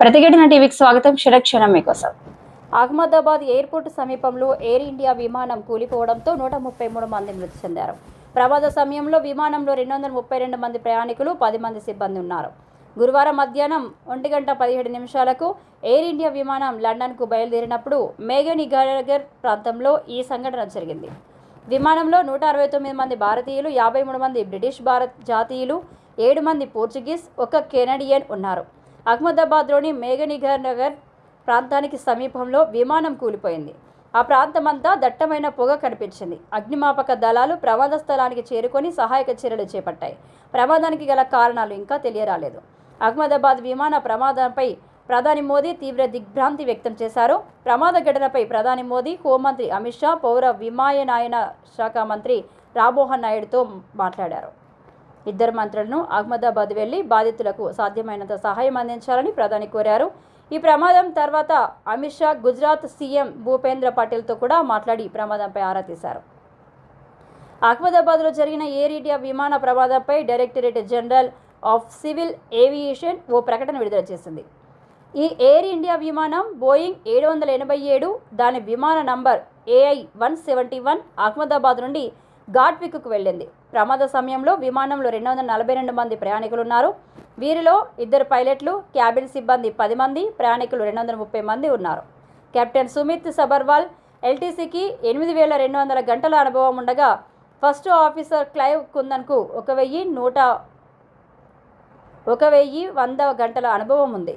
ప్రతిఘటన టీవీకి స్వాగతం. క్షణక్షణం మీకోసం. అహ్మదాబాద్ ఎయిర్పోర్ట్ సమీపంలో ఎయిర్ ఇండియా విమానం కూలిపోవడంతో నూట ముప్పై మూడు మంది మృతి చెందారు. ప్రమాద సమయంలో విమానంలో రెండు వందల ముప్పై రెండు మంది ప్రయాణికులు పది మంది సిబ్బంది ఉన్నారు. గురువారం మధ్యాహ్నం ఒంటి గంట పదిహేడు నిమిషాలకు ఎయిర్ ఇండియా విమానం లండన్కు బయలుదేరినప్పుడు మేఘనిగర్ ప్రాంతంలో ఈ సంఘటన జరిగింది. విమానంలో నూట అరవై తొమ్మిది మంది భారతీయులు యాభై మూడు మంది బ్రిటిష్ భారత్ జాతీయులు ఏడు మంది పోర్చుగీస్ ఒక కెనడియన్ ఉన్నారు. అహ్మదాబాద్లోని మేఘనిఘర్ నగర్ ప్రాంతానికి సమీపంలో విమానం కూలిపోయింది. ఆ ప్రాంతమంతా దట్టమైన పొగ కనిపించింది. అగ్నిమాపక దళాలు ప్రమాద స్థలానికి చేరుకొని సహాయక చర్యలు చేపట్టాయి. ప్రమాదానికి గల కారణాలు ఇంకా తెలియరాలేదు. అహ్మదాబాద్ విమాన ప్రమాదంపై ప్రధాని మోదీ తీవ్ర దిగ్భ్రాంతి వ్యక్తం చేశారు. ప్రమాద ఘటనపై ప్రధాని మోదీ హోంమంత్రి అమిత్ షా పౌర విమానయాన శాఖ మంత్రి రామ్మోహన్ నాయుడుతో మాట్లాడారు. ఇద్దరు మంత్రులను అహ్మదాబాద్ వెళ్ళి బాధితులకు సాధ్యమైనంత సహాయం అందించాలని ప్రధాని కోరారు. ఈ ప్రమాదం తర్వాత అమిత్ షా గుజరాత్ సీఎం భూపేంద్ర పటేల్తో కూడా మాట్లాడి ప్రమాదంపై ఆరా తీశారు. అహ్మదాబాద్లో జరిగిన ఎయిర్ ఇండియా విమాన ప్రమాదంపై directorate general of civil aviation ఓ ప్రకటన విడుదల చేసింది. ఈ ఎయిర్ ఇండియా విమానం బోయింగ్ ఏడు వందల ఎనభై ఏడు దాని విమాన number AI one seventy one Ahmedabad నుండి ఘాట్విక్కు వెళ్ళింది. ప్రమాద సమయంలో విమానంలో రెండు వందల నలభై రెండు మంది ప్రయాణికులు ఉన్నారు వీరిలో ఇద్దరు పైలట్లు క్యాబిన్ సిబ్బంది పది మంది ప్రయాణికులు రెండు వందల ముప్పై మంది ఉన్నారు. కెప్టెన్ సుమిత్ సబర్వాల్ ఎల్టీసీకి ఎనిమిది వేల రెండు వందల గంటల అనుభవం ఉండగా ఫస్ట్ ఆఫీసర్ క్లైవ్ కుందన్కు ఒక వెయ్యి నూట ఒక వెయ్యి వంద గంటల అనుభవం ఉంది.